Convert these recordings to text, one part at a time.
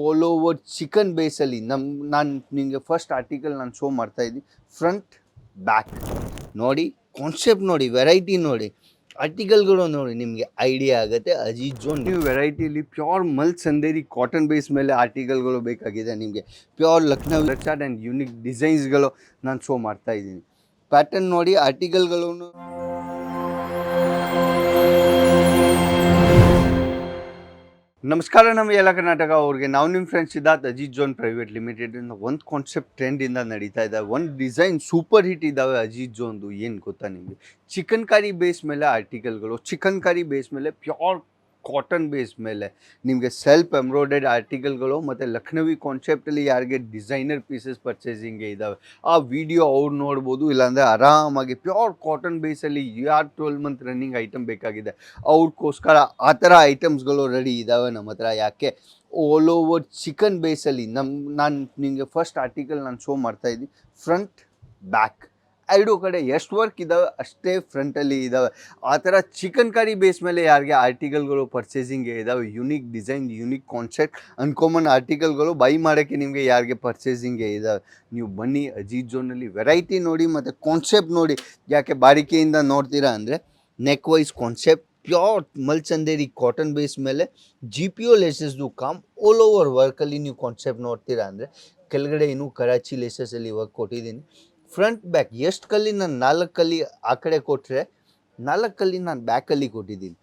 All over chicken ಬೇಸಲ್ಲಿ ನಮ್ಮ ನಾನು ನಿಮಗೆ ಫಸ್ಟ್ ಆರ್ಟಿಕಲ್ ನಾನು ಶೋ ಮಾಡ್ತಾ ಇದ್ದೀನಿ. ಫ್ರಂಟ್ ಬ್ಯಾಕ್ ನೋಡಿ ಕಾನ್ಸೆಪ್ಟ್ ನೋಡಿ ವೆರೈಟಿ ನೋಡಿ. ಆರ್ಟಿಕಲ್ಗಳು ನೋಡಿ, ನಿಮಗೆ ಐಡಿಯಾ ಆಗುತ್ತೆ. ಅಜೀಜ್ ಜೋನ್. ನೀವು ವೆರೈಟಿಲಿ ಪ್ಯೂರ್ ಮಲ್ ಸಂದೇರಿ ಕಾಟನ್ ಬೇಸ್ ಮೇಲೆ ಆರ್ಟಿಕಲ್ಗಳು ಬೇಕಾಗಿದೆ ನಿಮಗೆ. Pure Lucknow chart and unique ಡಿಸೈನ್ಸ್ಗಳು ನಾನು ಶೋ ಮಾಡ್ತಾ ಇದ್ದೀನಿ. ಪ್ಯಾಟರ್ನ್ ನೋಡಿ ಆರ್ಟಿಕಲ್ಗಳು ನಮಸ್ಕಾರ ನಮ್ಮ ಎಲ್ಲ ಕರ್ನಾಟಕ ಅವ್ರಿಗೆ. ನಾವು ನಿಮ್ಮ friends Siddharth Ajit zone private limited ಒಂದು ಕಾನ್ಸೆಪ್ಟ್ ಟ್ರೆಂಡಿಂದ ನಡೀತಾ ಇದೆ. ಒಂದು ಡಿಸೈನ್ ಸೂಪರ್ ಹಿಟ್ ಇದ್ದಾವೆ ಅಜಿತ್ ಜೋನ್ದು. ಏನು ಗೊತ್ತಾ ನಿಮಗೆ? ಚಿಕನ್ ಕಾರಿ ಬೇಸ್ ಮೇಲೆ ಆರ್ಟಿಕಲ್ಗಳು ಚಿಕನ್ ಕಾರಿ ಬೇಸ್ ಮೇಲೆ ಪ್ಯೂರ್ ಕಾಟನ್ ಬೇಸ್ ಮೇಲೆ ನಿಮಗೆ ಸೆಲ್ಫ್ ಎಂಬ್ರಾಯ್ಡೆಡ್ ಆರ್ಟಿಕಲ್ಗಳು ಮತ್ತು ಲಕ್ನವಿ ಕಾನ್ಸೆಪ್ಟಲ್ಲಿ ಯಾರಿಗೆ ಡಿಸೈನರ್ ಪೀಸಸ್ ಪರ್ಚೇಸಿಂಗ್ಗೆ ಇದ್ದಾವೆ ಆ ವಿಡಿಯೋ ಅವ್ರು ನೋಡ್ಬೋದು, ಇಲ್ಲಾಂದರೆ ಆರಾಮಾಗಿ ಪ್ಯೂರ್ ಕಾಟನ್ ಬೇಸಲ್ಲಿ ಯಾರು ಟ್ವೆಲ್ ಮಂತ್ ರನ್ನಿಂಗ್ ಐಟಮ್ ಬೇಕಾಗಿದೆ, ಅವ್ರಿಗೋಸ್ಕರ ಆ ಥರ ಐಟಮ್ಸ್ಗಳು ರೆಡಿ ಇದ್ದಾವೆ ನಮ್ಮ ಹತ್ರ. ಯಾಕೆ? ಆಲ್ ಓವರ್ ಚಿಕನ್ ಬೇಸಲ್ಲಿ ನಮ್ಮ ನಾನು ನಿಮಗೆ ಫಸ್ಟ್ ಆರ್ಟಿಕಲ್ ನಾನು ಶೋ ಮಾಡ್ತಾಯಿದ್ದೀನಿ ಫ್ರಂಟ್ ಬ್ಯಾಕ್ ಎರಡು ಕಡೆ ಎಷ್ಟು ವರ್ಕ್ ಇದ್ದಾವೆ ಅಷ್ಟೇ ಫ್ರಂಟಲ್ಲಿ ಇದ್ದಾವೆ ಆ ಥರ ಚಿಕನ್ ಕರಿ ಬೇಸ್ ಮೇಲೆ ಯಾರಿಗೆ ಆರ್ಟಿಕಲ್ಗಳು ಪರ್ಚೇಸಿಂಗ್ಗೆ ಇದ್ದಾವೆ unique design, unique concept, uncommon ಆರ್ಟಿಕಲ್ಗಳು buy ಮಾಡೋಕ್ಕೆ ನಿಮಗೆ ಯಾರಿಗೆ ಪರ್ಚೇಸಿಂಗ್ಗೆ ಇದ್ದಾವೆ ನೀವು ಬನ್ನಿ ಅಜೀತ್ ಜೋನಲ್ಲಿ ವೆರೈಟಿ ನೋಡಿ ಮತ್ತು ಕಾನ್ಸೆಪ್ಟ್ ನೋಡಿ ಯಾಕೆ ಬಾರಿಕೆಯಿಂದ ನೋಡ್ತೀರಾ ಅಂದರೆ neck wise concept, pure ಮಲ್ಚಂದೇರಿ cotton base ಮೇಲೆ ಜಿ ಪಿ ಒ ಲೇಸಸ್ದು ಕಾಮ್ ಆಲ್ ಓವರ್ ವರ್ಕಲ್ಲಿ ನೀವು ಕಾನ್ಸೆಪ್ಟ್ ನೋಡ್ತೀರಾ ಅಂದರೆ ಕೆಳಗಡೆ ಇನ್ನೂ ಕರಾಚಿ ಲೇಸಸಲ್ಲಿ ವರ್ಕ್ ಕೊಟ್ಟಿದ್ದೀನಿ. ಫ್ರಂಟ್ ಬ್ಯಾಕ್ ಎಷ್ಟು ಕಲ್ಲಿ ನಾನು ನಾಲ್ಕು ಕಲ್ಲಿ ಆ ಕಡೆ ಕೊಟ್ಟರೆ ನಾಲ್ಕು ಕಲ್ಲಿ ನಾನು ಬ್ಯಾಕಲ್ಲಿ ಕೊಟ್ಟಿದ್ದೀನಿ.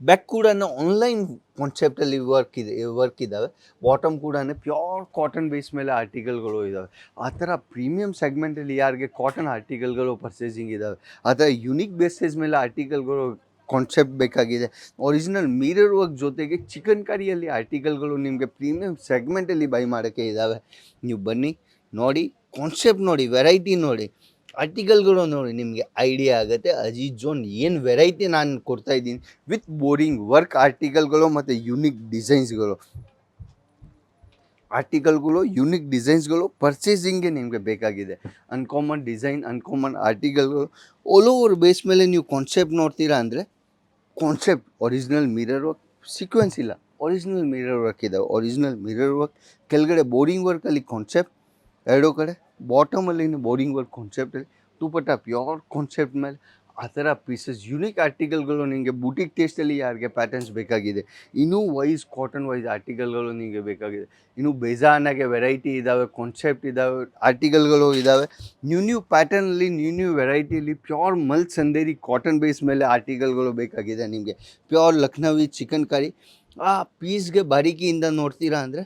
ಬ್ಯಾಕ್ ಕೂಡ ಆನ್ಲೈನ್ ಕಾನ್ಸೆಪ್ಟಲ್ಲಿ ವರ್ಕ್ ಇದೆ ವರ್ಕ್ ಇದ್ದಾವೆ ಬಾಟಮ್ ಕೂಡ ಪ್ಯೂರ್ ಕಾಟನ್ ಬೇಸ್ ಮೇಲೆ ಆರ್ಟಿಕಲ್ಗಳು ಇದ್ದಾವೆ ಆ ಥರ ಪ್ರೀಮಿಯಮ್ ಸೆಗ್ಮೆಂಟಲ್ಲಿ ಯಾರಿಗೆ ಕಾಟನ್ ಆರ್ಟಿಕಲ್ಗಳು ಪರ್ಚೇಸಿಂಗ್ ಇದ್ದಾವೆ ಆ ಥರ ಯುನಿಕ್ ಬೇಸಸ್ ಮೇಲೆ ಆರ್ಟಿಕಲ್ಗಳು ಕಾನ್ಸೆಪ್ಟ್ ಬೇಕಾಗಿದೆ. ಒರಿಜಿನಲ್ ಮಿರರ್ ವರ್ಕ್ ಜೊತೆಗೆ ಚಿಕನ್ ಕರಿಯಲ್ಲಿ ಆರ್ಟಿಕಲ್ಗಳು ನಿಮಗೆ ಪ್ರೀಮಿಯಂ ಸೆಗ್ಮೆಂಟಲ್ಲಿ ಬೈ ಮಾಡೋಕ್ಕೆ ಇದ್ದಾವೆ ನೀವು ಬನ್ನಿ, ನೋಡಿ. ಕಾನ್ಸೆಪ್ಟ್ ನೋಡಿ ವೆರೈಟಿ ನೋಡಿ ಆರ್ಟಿಕಲ್ಗಳು ನೋಡಿ ನಿಮಗೆ ಐಡಿಯಾ ಆಗುತ್ತೆ. ಅಜೀಜ್ ಜೋನ್, ಏನು ವೆರೈಟಿ ನಾನು ಕೊಡ್ತಾ ಇದ್ದೀನಿ? ವಿತ್ ಬೋರಿಂಗ್ ವರ್ಕ್ ಆರ್ಟಿಕಲ್ಗಳು ಮತ್ತು ಯುನಿಕ್ ಡಿಸೈನ್ಸ್ಗಳು ಆರ್ಟಿಕಲ್ಗಳು ಯುನಿಕ್ ಡಿಸೈನ್ಸ್ಗಳು ಪರ್ಚೇಸಿಂಗ್ಗೆ ನಿಮಗೆ ಬೇಕಾಗಿದೆ. ಅನ್ಕಾಮನ್ ಡಿಸೈನ್ ಅನ್ಕಾಮನ್ ಆರ್ಟಿಕಲ್ಗಳು ಆಲ್ ಓವರ್ ಬೇಸ್ ಮೇಲೆ ನೀವು ಕಾನ್ಸೆಪ್ಟ್ ನೋಡ್ತೀರಾ ಅಂದರೆ concept original mirror work sequence ಇಲ್ಲ. ಒರಿಜಿನಲ್ ಮಿರರ್ ವರ್ಕ್ ಇದ್ದಾವೆ ಒರಿಜಿನಲ್ ಮಿರರ್ ವರ್ಕ್ ಕೆಳಗಡೆ ಬೋರಿಂಗ್ ವರ್ಕಲ್ಲಿ ಕಾನ್ಸೆಪ್ಟ್ ಎರಡೂ ಕಡೆ ಬಾಟಮಲ್ಲಿ ಬೋರಿಂಗ್ ವರ್ಕ್ ಕಾನ್ಸೆಪ್ಟಲ್ಲಿ ತುಪಟ ಪ್ಯೂರ್ ಕಾನ್ಸೆಪ್ಟ್ ಮೇಲೆ ಆ ಥರ ಪೀಸಸ್ ಯುನಿಕ್ ಆರ್ಟಿಕಲ್ಗಳು ನಿಮಗೆ ಬುಟಿಕ್ ಟೇಸ್ಟಲ್ಲಿ ಯಾರಿಗೆ ಪ್ಯಾಟರ್ನ್ಸ್ ಬೇಕಾಗಿದೆ. ಇನ್ನೂ ವೈಸ್ ಕಾಟನ್ ವೈಸ್ ಆರ್ಟಿಕಲ್ಗಳು ನಿಮಗೆ ಬೇಕಾಗಿದೆ. ಇನ್ನು ಬೇಜಾನಾಗೆ ವೆರೈಟಿ ಇದ್ದಾವೆ ಕಾನ್ಸೆಪ್ಟ್ ಇದ್ದಾವೆ ಆರ್ಟಿಕಲ್ಗಳು ಇದ್ದಾವೆ ನ್ಯೂ ನ್ಯೂ ಪ್ಯಾಟರ್ನಲ್ಲಿ ನ್ಯೂ ನ್ಯೂ ವೆರೈಟಿಲಿ ಪ್ಯೂರ್ ಮಲ್ ಸಂದೇರಿ ಕಾಟನ್ ಬೇಸ್ ಮೇಲೆ ಆರ್ಟಿಕಲ್ಗಳು ಬೇಕಾಗಿದೆ ನಿಮಗೆ. ಪ್ಯೂರ್ ಲಕ್ನವಿ ಚಿಕನ್ ಕರಿ ಆ ಪೀಸ್ಗೆ ಬಾರಿಕೆಯಿಂದ ನೋಡ್ತೀರಾ ಅಂದರೆ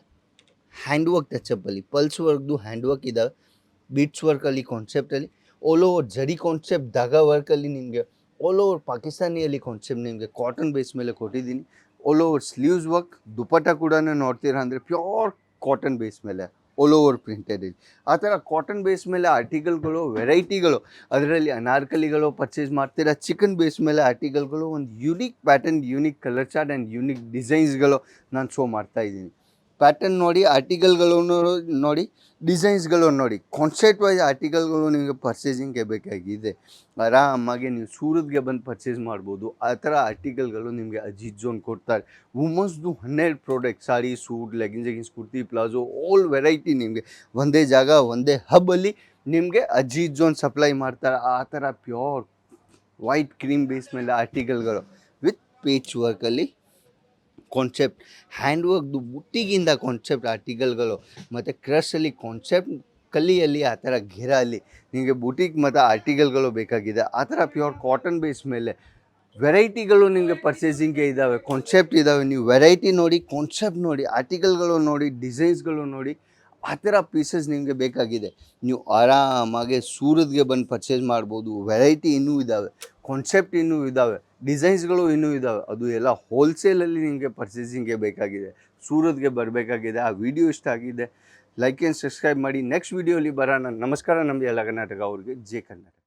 ಹ್ಯಾಂಡ್ ವರ್ಕ್ ಟಚಪ್ಪಲ್ಲಿ ಪಲ್ಸ್ ವರ್ಕ್ದು ಹ್ಯಾಂಡ್ ವರ್ಕ್ ಇದ್ದಾವೆ ಬೀಟ್ಸ್ ವರ್ಕಲ್ಲಿ ಕಾನ್ಸೆಪ್ಟಲ್ಲಿ ಆಲ್ ಓವರ್ ಜರಿ ಕಾನ್ಸೆಪ್ಟ್ ದಗ ವರ್ಕಲ್ಲಿ ನಿಮಗೆ ಆಲ್ ಓವರ್ ಪಾಕಿಸ್ತಾನಿಯಲ್ಲಿ ಕಾನ್ಸೆಪ್ಟ್ ನಿಮಗೆ ಕಾಟನ್ ಬೇಸ್ ಮೇಲೆ ಕೊಟ್ಟಿದ್ದೀನಿ. All over sleeves work dupatta ಕೂಡ ನೋಡ್ತೀರಾ ಅಂದರೆ ಪ್ಯೂರ್ ಕಾಟನ್ ಬೇಸ್ ಮೇಲೆ ಆಲ್ ಓವರ್ ಪ್ರಿಂಟೆಡ್ ಇದೆ. ಆ ಥರ ಕಾಟನ್ ಬೇಸ್ ಮೇಲೆ ಆರ್ಟಿಕಲ್ಗಳು ವೆರೈಟಿಗಳು ಅದರಲ್ಲಿ ಅನಾರ್ಕಲಿಗಳು ಪರ್ಚೇಸ್ ಮಾಡ್ತೀರಾ ಚಿಕನ್ ಬೇಸ್ ಮೇಲೆ ಆರ್ಟಿಕಲ್ಗಳು ಒಂದು unique pattern unique colour chart and unique ಡಿಸೈನ್ಸ್ಗಳು ನಾನು ಶೋ ಮಾಡ್ತಾ ಇದ್ದೀನಿ. ಪ್ಯಾಟರ್ನ್ ನೋಡಿ ಆರ್ಟಿಕಲ್ಗಳು ನೋಡಿ ಡಿಸೈನ್ಸ್ಗಳು ನೋಡಿ. ಕಾನ್ಸೆಪ್ಟ್ ವೈಸ್ ಆರ್ಟಿಕಲ್ಗಳು ನಿಮಗೆ ಪರ್ಚೇಸಿಂಗ್ಗೆ ಬೇಕಾಗಿದೆ. ಆರಾಮಾಗಿ ನೀವು ಸೂರತ್ಗೆ ಬಂದು ಪರ್ಚೇಸ್ ಮಾಡ್ಬೋದು. ಆ ಥರ ಆರ್ಟಿಕಲ್ಗಳು ನಿಮಗೆ ಅಜಿತ್ ಜೋನ್ ಕೊಡ್ತಾರೆ. ವುಮನ್ಸ್ದು ಹನ್ನೆರಡು product sari suit leggings leggings kurti palazzo all variety ನಿಮಗೆ. ಒಂದೇ ಜಾಗ, ಒಂದೇ ಹಬ್ಬಲ್ಲಿ ನಿಮಗೆ ಅಜಿತ್ ಜೋನ್ ಸಪ್ಲೈ ಮಾಡ್ತಾರೆ. ಆ ಥರ ಪ್ಯೂರ್ ವೈಟ್ ಕ್ರೀಮ್ ಬೇಸ್ ಮೇಲೆ ಆರ್ಟಿಕಲ್ಗಳು ವಿತ್ ಪೇಚ್ ವರ್ಕಲ್ಲಿ ಕಾನ್ಸೆಪ್ಟ್ ಹ್ಯಾಂಡ್ ವರ್ಕ್ದು ಬುಟ್ಟಿಗಿಂದ ಕಾನ್ಸೆಪ್ಟ್ ಆರ್ಟಿಕಲ್ಗಳು ಮತ್ತು ಕ್ರಷಲ್ಲಿ ಕಾನ್ಸೆಪ್ಟ್ ಕಲ್ಲಿಯಲ್ಲಿ, ಆ ಥರ ಅಲ್ಲಿ ನಿಮಗೆ ಬುಟಿಕ್ ಮತ್ತು ಆರ್ಟಿಕಲ್ಗಳು ಬೇಕಾಗಿದೆ. ಆ ಥರ ಪ್ಯೂರ್ ಕಾಟನ್ ಬೇಸ್ ಮೇಲೆ ವೆರೈಟಿಗಳು ನಿಮಗೆ ಪರ್ಚೇಸಿಂಗ್ಗೆ ಇದ್ದಾವೆ ಕಾನ್ಸೆಪ್ಟ್ ಇದ್ದಾವೆ ನೀವು ವೆರೈಟಿ ನೋಡಿ ಕಾನ್ಸೆಪ್ಟ್ ನೋಡಿ ಆರ್ಟಿಕಲ್ಗಳು ನೋಡಿ ಡಿಸೈನ್ಸ್ಗಳು ನೋಡಿ, ಆ ಥರ ಪೀಸಸ್ ನಿಮಗೆ ಬೇಕಾಗಿದೆ. ನೀವು ಆರಾಮಾಗಿ ಸೂರತ್ಗೆ ಬಂದು ಪರ್ಚೇಸ್ ಮಾಡ್ಬೋದು. ವೆರೈಟಿ ಇನ್ನೂ ಇದ್ದಾವೆ ಕಾನ್ಸೆಪ್ಟ್ ಇನ್ನೂ ಇದ್ದಾವೆ ಡಿಸೈನ್ಸ್ಗಳು ಇನ್ನೂ ಇದ್ದಾವೆ ಅದು ಎಲ್ಲ ಹೋಲ್ಸೇಲಲ್ಲಿ ನಿಮಗೆ ಪರ್ಚೇಸಿಂಗ್ಗೆ ಬೇಕಾಗಿದೆ. ಸೂರತ್ಗೆ ಬರಬೇಕಾಗಿದೆ. ಆ ವಿಡಿಯೋ ಇಷ್ಟ ಆಗಿದೆ. ಲೈಕ್ ಆ್ಯಂಡ್ ಸಬ್ಸ್ಕ್ರೈಬ್ ಮಾಡಿ. ನೆಕ್ಸ್ಟ್ ವಿಡಿಯೋಲಿ ಬರೋಣ. ನಮಸ್ಕಾರ. ನಮಗೆ ಎಲ್ಲ ಕರ್ನಾಟಕ ಅವ್ರಿಗೆ. ಜೆ ಕರ್ನಾಟಕ.